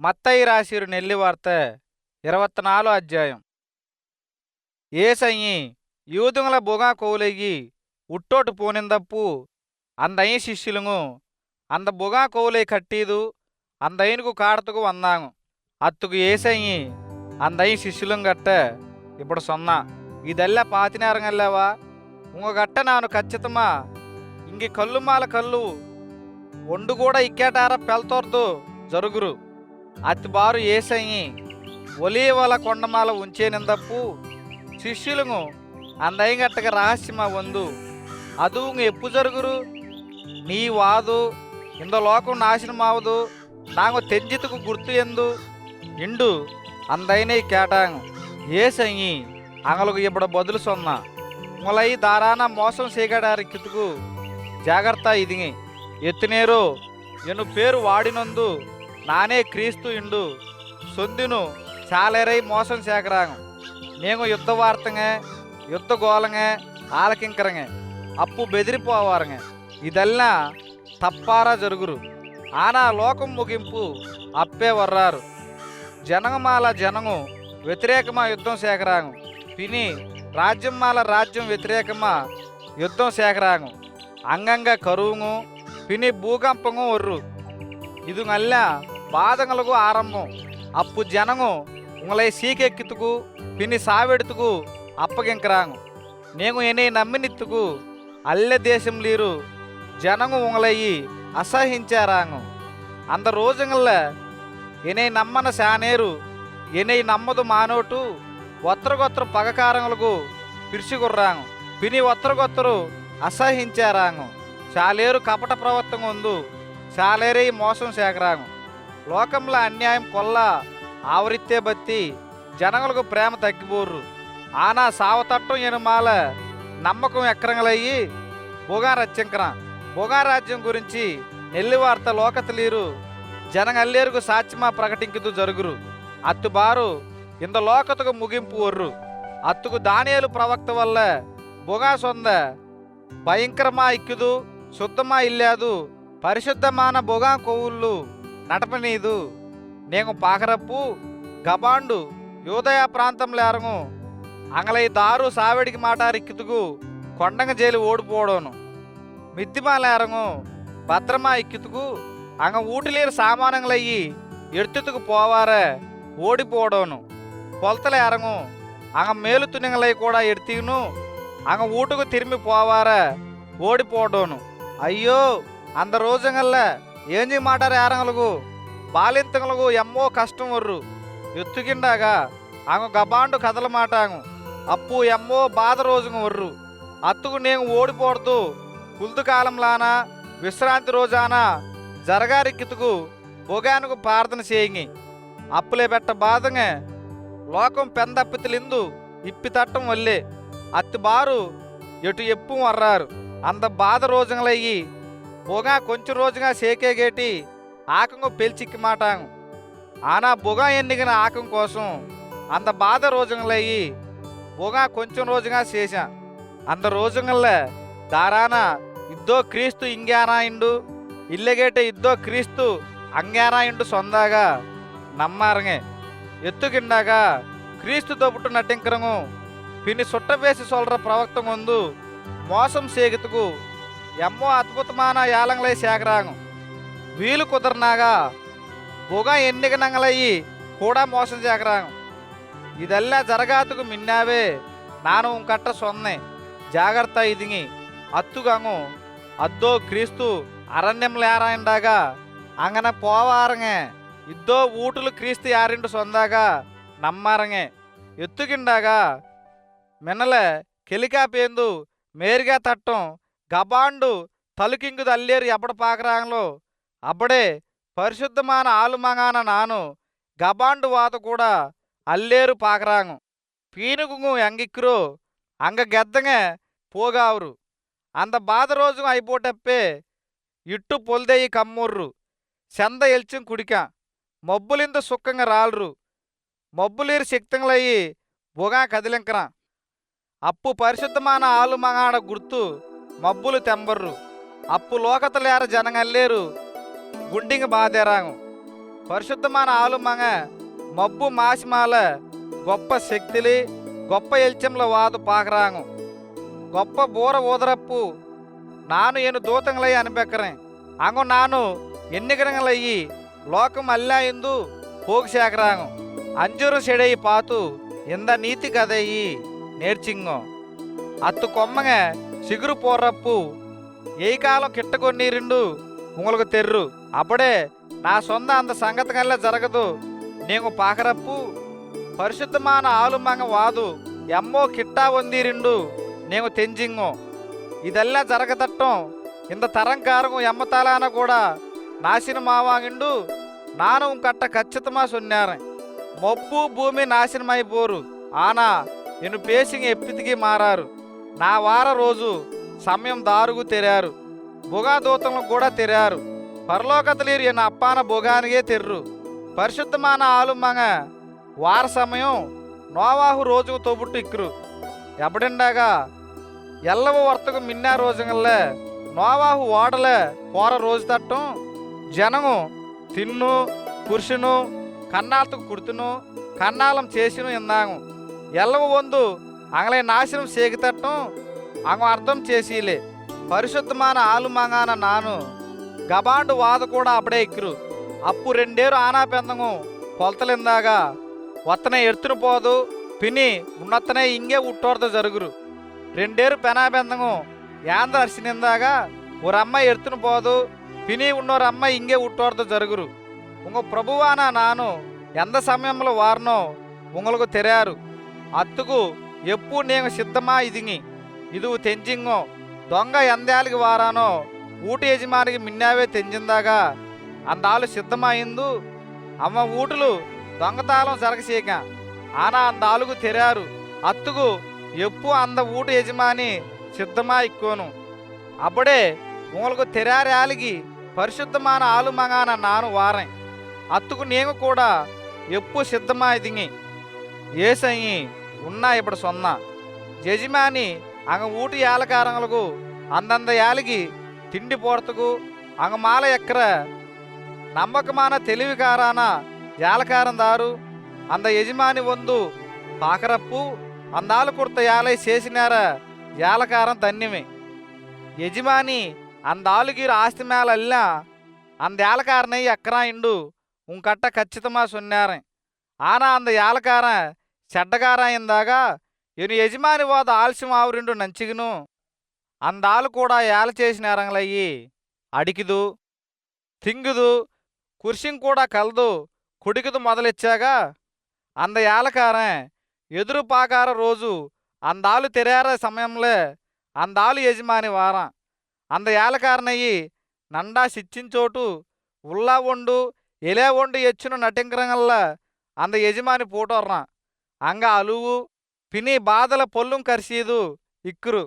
మత్తయి రాసిరు నెల్లి வார்த்த இருபத்தி நாலு அத்தியாயம் ஏசையி బుగా కోవులయ్యి ఉట్టోటు పోనిందప్పు అందయ్యి శిష్యులుగు అంద బుగా కోవులై కట్టీదు అందయ్యనుకు కాడతకు వందాము. అత్తుకు ఏసయ్యి అందయ్యి శిష్యులం గట్ట ఇప్పుడు సొన్నా. ఇదెల్ల పాతినారంగల్లావా? ఉంగ గట్ట నాను ఖచ్చితమా? ఇంగి కళ్ళుమాల కళ్ళు ఒండు కూడా ఇక్కేటార పెళ్తోర్దు జరుగురు. అతిబారు ఏసయ్యి ఒలీవల కొండమాల ఉంచేనిందప్పు. శిష్యులను అందయ్యగట్టక రహస్యమా వందు అదువుంగ ఎప్పు జరుగురు? నీ వాదు ఇంద లోకం నాశనమావదు నాకు తెంజితుకు గుర్తు ఎందు. ఇండు అందైన కేటాంగు. ఏసయ్యి అంగలకు ఇప్పుడు బదులు సొన్న. ములై దారాన మోసం చేయగడారి కితుకు జాగ్రత్త ఇది ఎత్తునేరు ఎను పేరు వాడినందు. నానే క్రీస్తు ఇండు. సొందిను చాలేరై మోసం సేకరాంగు మేము యుద్ధ వార్తంగ యుద్ధ గోలంగ ఆలకింకరంగ. అప్పు బెదిరిపోవారంగ. ఇదల్లా తప్పారా జరుగురు. ఆనా లోకం ముగింపు అప్పే వర్రారు. జనగమాల జనము వ్యతిరేకమా యుద్ధం సేకరాంగు పిని రాజ్యంమాల రాజ్యం వ్యతిరేకమా యుద్ధం సేకరాంగు అంగంగా కరువును పిని భూకంపము ఒర్రు. ఇది నల్ల பாதங்களுக்கு ఆరంభం. అప్పు జనము ఉంగలై సీకెక్కితుకు பின்னி సావెడుతుకు அப்பகிங்கிறாங்க నేను என்னை నమ్మినిత్తుకు అల్లె దేశం లేరు జనము ఉంగలయ్యి అసహించారాంగు అంత రోజుల ఎనే నమ్మన శానేరు ఎనే నమ్మదు మానోటు ఒత్తరగొత్తర పగకారములకు పిరుచుకుర్రాంగు పిని ఒత్తరగొత్తరు అసహించారాంగు చాలేరు కపట ప్రవర్తన ఉంది చాలేరే మోసం సేకరాంగు లోకంలో అన్యాయం కొల్ల ఆవరిత్తే బత్తి జనములకు ప్రేమ తగ్గిపోర్రు ఆనా సావతట్టం ఎనుమాల నమ్మకం ఎక్రంగలయ్యి భుగారత్యంకర భుగారాజ్యం గురించి నెల్లివార్త తెలియరు జనగల్లేరుకు సాత్యమా ప్రకటించుదు జరుగురు. అత్తుబారు ఇంద లోకతకు ముగింపు ఒర్రు. అత్తుకు దానియలు ప్రవక్త వల్ల బుగా సొంద భయంకరమా ఇక్కుదు శుద్ధమా ఇల్లాదు పరిశుద్ధమాన బుగా కొవ్వుళ్ళు నటపనీదు నేను పాకరప్పు గబాండు యోదయ ప్రాంతంలో ఎరంగు అంగలై దారు సావెడికి మాటారిక్కితుకు కొండంగ జైలు ఓడిపోవడను మిద్దిమాల ఎరంగు భద్రమా ఇక్కితుకు అంగ ఊటిలేరు సామానంగలయ్యి ఎడుతుకు పోవారే ఓడిపోవడను కొలతల ఎరంగు అంగ మేలు తునింగలై కూడా ఎడ్తీను అంగ ఊటుకు తిరిమి పోవారే ఓడిపోవడను అయ్యో అంద రోజంగల్ల ఏం చేయమాటారు ఏరంగలకు బాలింతలకు ఎమ్మో కష్టం వర్రు ఎత్తుకిండాగా ఆమె గబాండు కథల మాటాంగు అప్పు ఎమ్మో బాధ రోజుకు వర్రు అత్తుకు నేను ఓడిపోడుతూ కుల్దు కాలంలానా విశ్రాంతి రోజానా జరగారిక్కితుకు బొగానుకు ప్రార్థన చేయింగి. అప్పులే పెట్ట బాధంగా లోకం పెందప్పితిలిందు ఇప్పి తట్టం వల్లే. అత్తి బారు ఎటు ఎప్పు వర్రారు అంత బాధ రోజులయ్యి బొగా కొంచెం రోజుగా సేకేగేటి ఆకంగు పెల్చిక్కి మాటాంగు ఆనా బొగా ఎన్నిగిన ఆకం కోసం అంత బాధ రోజులయ్యి బొగా కొంచెం రోజుగా చేశా అంత రోజుల దారాన ఇద్దో క్రీస్తు ఇంగ్యానాయిండు ఇల్లగేట ఇద్దో క్రీస్తు అంగ్యానాయిండు సొందాగా నమ్మారంగే ఎత్తుకిండాగా క్రీస్తు దొబ్బుట్టు నటింకరము పిన్ని సుట్టవేసి సొల్ర ప్రవక్త ముందు మోసం సేగితుకు ఎమ్మో అద్భుతమాన యాలంగలై సేకరాంగు. వీలు కుదరనాగా బుగ ఎన్నికనంగలయ్యి కూడా మోసం చేకరాంగు. ఇదల్లా జరగాతుకు మిన్నావే నాను కట్ట సొన్నే. జాగ్రత్త ఇదిగి అత్తుగాము అద్దో క్రీస్తు అరణ్యంలో ఏరాయిండాగా అంగన పోవారంగే. ఇద్దో ఊటులు క్రీస్తు యారిండు సొందాగా నమ్మారంగే. ఎత్తుకిండాగా మిన్నలే కెలికాపేందు మేరుగా తట్టం గబాండు తలుకింగు అల్లేరు ఎప్పటి పాకరాంలో అప్పుడే పరిశుద్ధమాన ఆలుమగాన నాను గబాండు వాత కూడా అల్లేరు పాకరాంగు. పీనుగు ఎంగిక్కురు అంగ గెద్దంగే పోగావురు. అంద బాధ రోజు అయిపోటప్పే ఇట్టు పొల్దేయి కమ్మూర్రు. చెంద ఎల్చిం కుడిక. మబ్బులింద సుఖంగా రాలరు. మబ్బులేరు శక్తంలయ్యి బొగా కదిలింకరా. అప్పు పరిశుద్ధమాన ఆలు మగాడ గుర్తు మబ్బులు తెంబర్రు. అప్పు లోకతలేర జనగల్లేరు గుండింగ బాదేరాము పరిశుద్ధమాన ఆలుమంగ మబ్బు మాసిమాల గొప్ప శక్తిలి గొప్ప ఎల్చెంల వాదు పాకరాము. గొప్ప బూర ఊదరప్పు నాను ఎను దూతంగలయ్యి అనిపెక్కరే అంగు నాను ఎన్నికరంగలయ్యి లోకం అల్లాయిందు పోగు సేకరాంగు అంజురు సెడయి పాతు ఇంద నీతి కదయ్యి నేర్చింగో. అత్తు కొమ్మగా సిగురు పోర్రప్పు ఏ కాలం కిట్టకొన్నీరిండు உங்களுக்கு తెర్రు అప్పుడే నా సొంత అంత సంగతి కల్లా జరగదు నేను పాకరప్పు పరిశుద్ధమాన ఆలుమంగ వాదు ఎమ్మో కిట్టా వందీరిండు నేను తెంజింగో ఇదెల్లా జరగదట్టం ఇంత తరంకారం ఎమ్మతాలాన కూడా నాశనమావాంగిండు నాను కట్ట ఖచ్చితమా సొన్నారన్ మొప్పు భూమి నాశనమైపోరు ఆనా నేను పేసింగ్ ఎప్పితికి మారారు నా వార రోజు సమయం దారుగు తెరారు. బుగాదూతలను కూడా తెరారు. పరలోకతలీరు ఎన్న అప్పాన బుగానిగే తెర్రు. పరిశుద్ధమాన ఆలుమంగ వార సమయం నోవాహు రోజుకు తోబుట్టు ఇక్కురు. ఎప్పుడిండాగా ఎల్లవ వర్తకు మిన్నా రోజుగల్లే నోవాహు ఓడలే పోర రోజు తట్టం జనము తిన్ను కుర్షును కన్నాళ్ళకు కుడుతును కన్నాలం చేసిను ఇందాము. ఎల్లవ వందు అంగలే నాశనం సేగితట్టం అంగ అర్థం చేసిలే. పరిశుద్ధమాన ఆలుమంగాన నాను. గబాండు వాద కూడా అప్పుడే ఎక్కిరు అప్పు రెండేరు ఆనా పెందము కొలతలిందాగా. వత్తనే ఎత్తును పోదు పిని ఉన్నతనే ఇంగే ఉట్టోర్త జరుగురు. రెండేరు పెనాబెందము యాంధ్ర అర్చినిందాక ఒరమ్మ ఎత్తును పోదు పిని ఉన్నోరమ్మ ఇంగే ఉట్టోర్త జరుగురు. ఉంగ ప్రభువానా నాను ఎంత సమయంలో వారినో ఉంగలకు తెరారు. అత్తుకు ఎప్పు నేను సిద్ధమా സിദ്ധമായി ఇది ಇದು దొంగ ದೊಂಗ వారానో ఊటి యజమానికి ಯಜಮಾನಿಗೆ ಮಿನ್ನಾವೇ ತೆಂಜಿಂದಾಗ ಅಂದಾಲು ಸಿದ್ಧಮಾಯಿಂದು అమ్మ ఊటులు దొంగతాళం జరగసేక ఆనా అందాలుగు తెరారు. అత్తుకు ఎప్పు అంద ఊటు యజమాని సిద్ధమా ఇక్కోను. అప్పుడే మూలకు తెరారాలిగి పరిశుద్ధమాన ఆలు మగాన నాను వారే. అత్తుకు నేను కూడా ఎప్పు సిద్ధమా దింగి ఏసీ ఉన్నా ఇప్పుడు సొన్న యజమాని అంగ ఊటి ఏలకారంగులకు అందంద ఏలిగి తిండి పోర్తకు అంగ మాల ఎక్కర నమ్మకమాన తెలివికారాన ఏలకారం దారు అంద యజమాని వందు పాకరప్పు అందాలు కుర్త ఏలై చేసినార ఏలకారం ధన్యమే యజమాని అందాలుగిరు ఆస్తి మేల అల్లా அந்த ஏலக்காரனை எக்கறாயிண்டு உன் கட்ட கச்சிதமா சொன்னாரன் ஆனா அந்த చెడ్ಡಗಾರಾಯಿಂದಾಗ ಇವನು ಯಜಮಾನಿವಾದ ಆಲ್ಸ್ಯಂ ಆವರಿಂಡು నంచిగును. అందాలు కూడా ఏల చేసినారంగలయ్యి అడికిదు. తింగుదు. కుర్షిం కూడా కలదు. కుడికిదు మొదలెచ్చాగా. అంద ఏలకారే. ఎదురు పాకార రోజు అందాలు తెరార సమయంలో. అందాలు యజమాని వారం. అంద ఏలకారనయ్యి నండా శిక్షించోటు ఉల్లా వండు ఎలే వండు ఎచ్చును నటింకరంగల్లా. అంద యజమాని పోటోర్రా అంగ అలువు పిని బాధల పొల్లుం కర్సీదు ఇక్కురు.